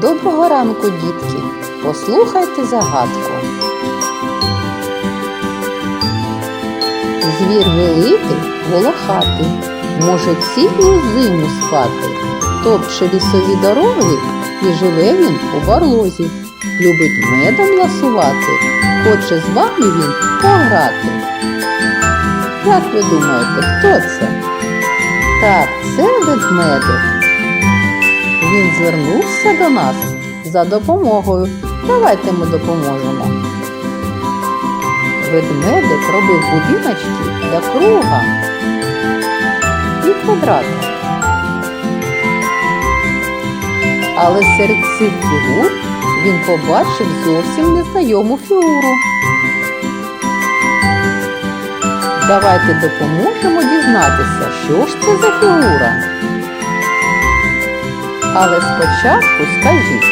Доброго ранку, дітки! Послухайте загадку. Звір великий, волохатий, може цілу зиму спати, топче лісові дороги і живе він у барлозі. Любить медом ласувати, хоче з вами він пограти. Як ви думаєте, хто це? Так, це ведмедик. Він звернувся до нас за допомогою. Давайте ми допоможемо. Ведмедик робив будиночки для круга і квадрата. Але серед цих фігур він побачив зовсім незнайому фігуру. Давайте допоможемо дізнатися, що ж це за фігура. Але спочатку скажіть,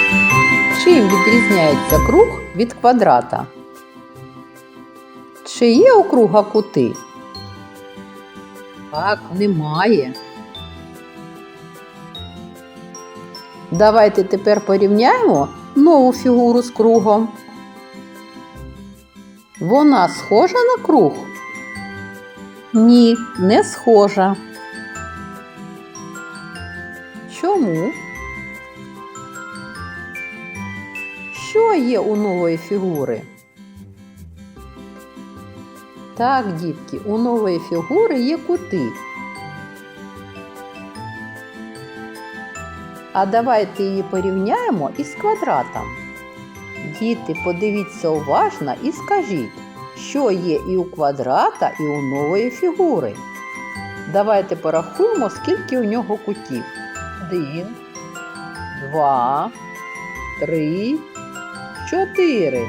чим відрізняється круг від квадрата? Чи є у круга кути? Так, немає. Давайте тепер порівняємо нову фігуру з кругом. Вона схожа на круг? Ні, не схожа. Чому? Що є у нової фігури? Так, дітки, у нової фігури є кути. А давайте її порівняємо із квадратом. Діти, подивіться уважно і скажіть, що є і у квадрата, і у нової фігури. Давайте порахуємо, скільки у нього кутів. Один, два, три, чотири.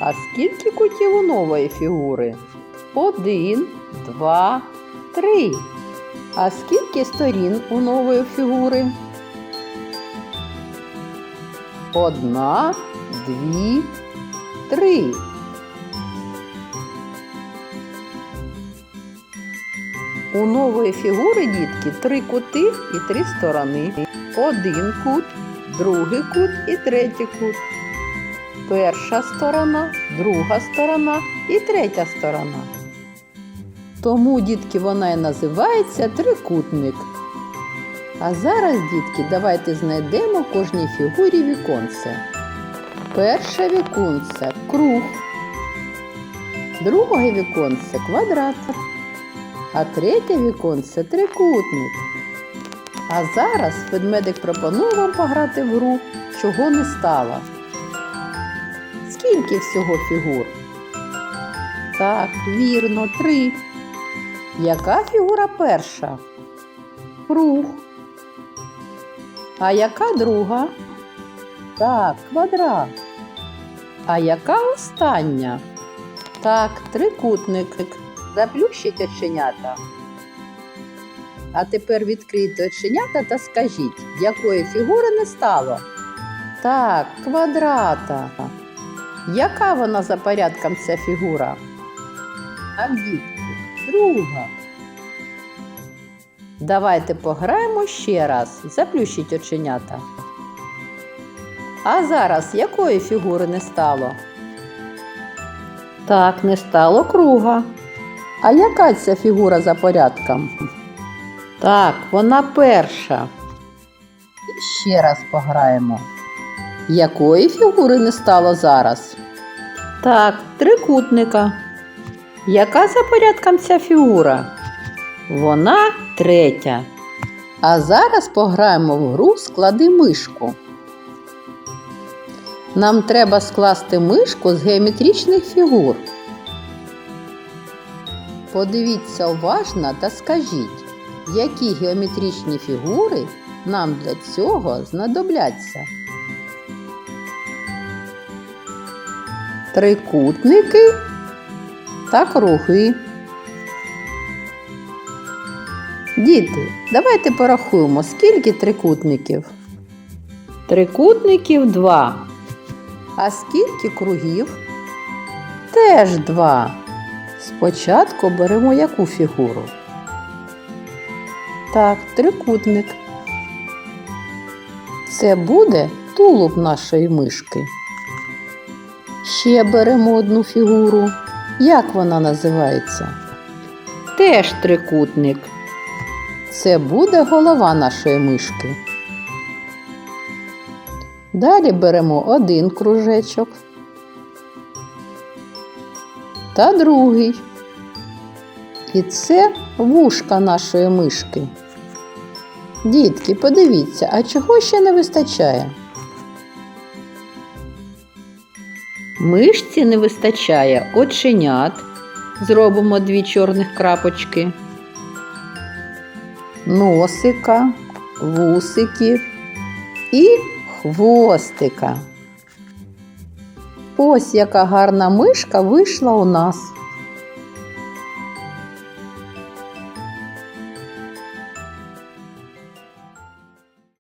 А скільки кутів у нової фігури? Один, два, три. А скільки сторін у нової фігури? Одна, дві, три. У нової фігури, дітки, три кути і три сторони. Один кут, другий кут і третій кут. Перша сторона, друга сторона і третя сторона. Тому, дітки, вона і називається трикутник. А зараз, дітки, давайте знайдемо кожній фігурі віконце. Перше віконце круг, друге віконце квадрат, а третє віконце трикутник. А зараз ведмедик пропонує вам пограти в гру, чого не стало. Скільки всього фігур? Так, вірно, три. Яка фігура перша? Круг. А яка друга? Так, квадрат. А яка остання? Так, трикутник. Заплющіть оченята. А тепер відкрийте оченята та скажіть, якої фігури не стало? Так, квадрата. Яка вона за порядком ця фігура? Так, дітки, друга. Давайте пограємо ще раз. Заплющіть оченята. А зараз якої фігури не стало? Так, не стало круга. А яка ця фігура за порядком? Так, вона перша. І ще раз пограємо. Якої фігури не стало зараз? Так, трикутника. Яка за порядком ця фігура? Вона третя. А зараз пограємо в гру склади мишку. Нам треба скласти мишку з геометричних фігур. Подивіться уважно та скажіть, які геометричні фігури нам для цього знадобляться. Трикутники та круги. Діти, давайте порахуємо, скільки трикутників. Трикутників два. А скільки кругів? Теж два. Спочатку беремо яку фігуру? Так, трикутник. Це буде тулуб нашої мишки. Ще беремо одну фігуру. Як вона називається? Теж трикутник. Це буде голова нашої мишки. Далі беремо один кружечок та другий. І це вушка нашої мишки. Дітки, подивіться, а чого ще не вистачає? Мишці не вистачає оченят. Зробимо дві чорних крапочки. Носика, вусиків і хвостика. Ось яка гарна мишка вийшла у нас.